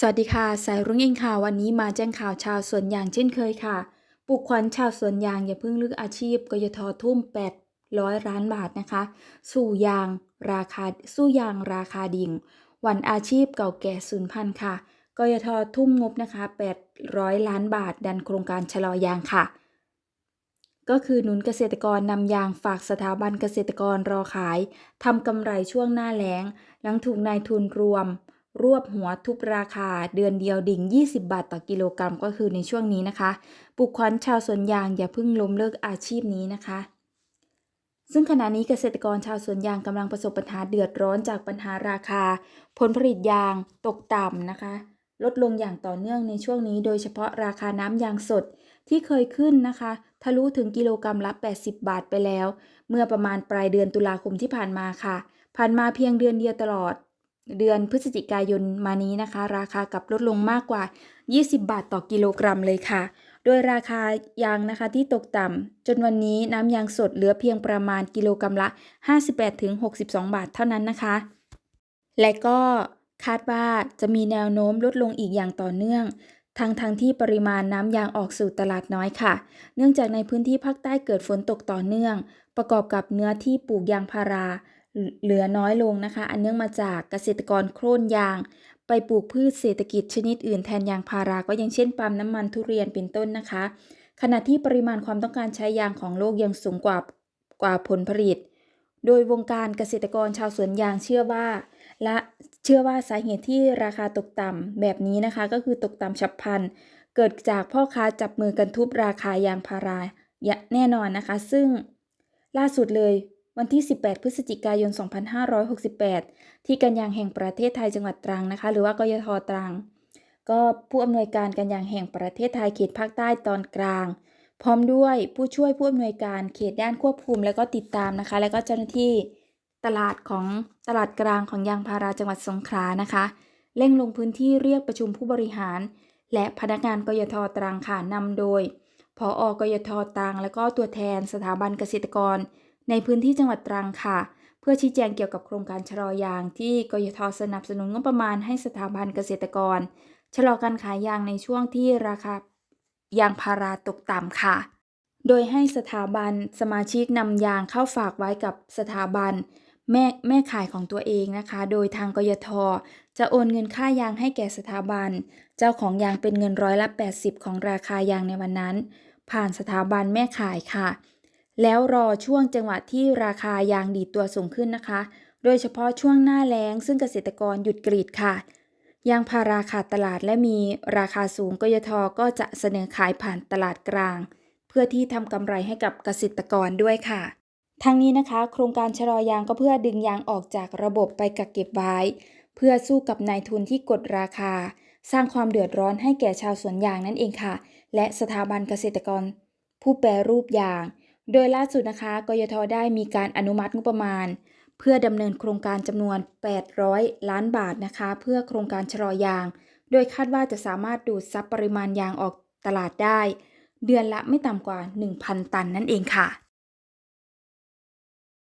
สวัสดีค่ะ สายรุ้งเองค่ะ วันนี้มาแจ้งข่าวชาวสวนยางเช่นเคยค่ะ ปลุกขวัญชาวสวนยางอย่าเพิ่งเลือกอาชีพกยททุ่ม 800ล้านบาทนะคะ สู่ยางราคาสู้ยางราคาดิ่ง วันอาชีพเก่าแก่สูญพันธุ์ค่ะกยททุ่มงบนะคะ 800 ล้านบาท ดันโครงการชะลอยางค่ะ ก็คือหนุนเกษตรกรนำยางฝากสถาบันเกษตรกรรอขายทำกำไรช่วงหน้าแล้ง หลังถูกนายทุนรวม รวบหัวทุบราคาเดือนเดียวดิ่ง 20 บาทต่อกิโลกรัมก็คือในช่วงนี้นะคะปลุกขวัญชาวสวนยางอย่าเพิ่งล้มเลิกอาชีพนี้นะคะ ซึ่งขณะนี้เกษตรกรชาวสวนยางกำลังประสบปัญหาเดือดร้อนจากปัญหาราคา ผลผลิตยางตกต่ำนะคะ ลดลงอย่างต่อเนื่องในช่วงนี้ โดยเฉพาะราคาน้ำยางสดที่เคยขึ้นนะคะ ทะลุถึงกิโลกรัมละ 80 บาทไปแล้ว เมื่อประมาณปลายเดือนตุลาคมที่ผ่านมาค่ะ ผ่านมาเพียงเดือนเดียวตลอด เดือนพฤศจิกายนมานี้นะคะ ราคากลับลดลงมากกว่า 20 บาทต่อกิโลกรัมเลยค่ะ โดยราคายางนะคะที่ตกต่ำจนวันนี้น้ำยางสดเหลือเพียงประมาณกิโลกรัมละ 58-62 บาทเท่านั้นนะคะ และก็คาดว่าจะมีแนวโน้มลดลงอีกอย่างต่อเนื่องทั้งทางที่ปริมาณน้ำยางออกสู่ตลาดน้อยค่ะ เนื่องจากในพื้นที่ภาคใต้เกิดฝนตกต่อเนื่อง ประกอบกับเนื้อที่ปลูกยางพารา เหลือน้อยลงนะคะ อันเนื่องมาจากเกษตรกรโค่นยาง ไปปลูกพืชเศรษฐกิจชนิดอื่นแทนยางพารา ก็อย่างเช่นปาล์มน้ำมันทุเรียนเป็นต้นนะคะ ขณะที่ปริมาณความต้องการใช้ยางของโลกยังสูงกว่ากว่าผลผลิต โดยวงการเกษตรกรชาวสวนยางเชื่อว่า และเชื่อว่าสาเหตุที่ราคาตกต่ำแบบนี้นะคะ ก็คือตกต่ำฉับพลันเกิดจากพ่อค้าจับมือกันทุบราคายางพาราแน่นอนนะคะ ซึ่งล่าสุดเลย วันที่ 18 พฤศจิกายน 2568 ที่การยางแห่งประเทศไทยจังหวัดตรังนะคะ หรือว่ากยทตรัง ก็ผู้อำนวยการการยางแห่งประเทศไทยเขตภาคใต้ตอนกลาง พร้อมด้วยผู้ช่วยผู้อำนวยการเขตด้านควบคุม และก็ติดตามนะคะ และก็เจ้าหน้าที่ตลาดของตลาดกลางของยางพาราจังหวัดสงขลานะคะเร่งลงพื้นที่เรียกประชุมผู้บริหาร และพนักงานกยทตรังค่ะนำโดยพออกยทตรัง และก็ตัวแทนสถาบันเกษตรกร ในพื้นที่จังหวัดตรังค่ะ เพื่อชี้แจงเกี่ยวกับโครงการชะลอยางที่กยทสนับสนุนงบประมาณให้สถาบันเกษตรกร ชะลอการขายยางในช่วงที่ราคายางพาราตกต่ำค่ะ โดยให้สถาบันสมาชิกนำยางเข้าฝากไว้กับสถาบันแม่แม่ขายของตัวเองนะคะ โดยทางกยท จะโอนเงินค่ายางให้แก่สถาบัน เจ้าของยางเป็นเงินร้อยละ 80 ของราคายางในวันนั้น ผ่านสถาบันแม่ขายค่ะ แล้วรอช่วงจังหวะที่ราคายางดีดตัวสูงขึ้นนะคะ โดยเฉพาะช่วงหน้าแล้ง ซึ่งเกษตรกรหยุดกรีดค่ะ ยางพาราขาดตลาดและมีราคาสูงกยทก็จะเสนอขายผ่านตลาดกลาง เพื่อที่ทำกำไรให้กับเกษตรกรด้วยค่ะทั้งนี้นะคะ โครงการชะลอยางก็เพื่อดึงยางออกจากระบบไปกักเก็บไว้ เพื่อสู้กับนายทุนที่กดราคา สร้างความเดือดร้อนให้แก่ชาวสวนยางนั่นเองค่ะ และสถาบันเกษตรกร ผู้แปรรูปยาง โดยล่าสุดนะคะกยทได้มีการอนุมัติงบประมาณ เพื่อดำเนินโครงการจำนวน 800 ล้านบาทนะคะ เพื่อโครงการชะลอยาง โดยคาดว่าจะสามารถดูดซับปริมาณยางออกตลาดได้ เดือนละไม่ต่ำกว่า 1,000 ตันนั่นเองค่ะ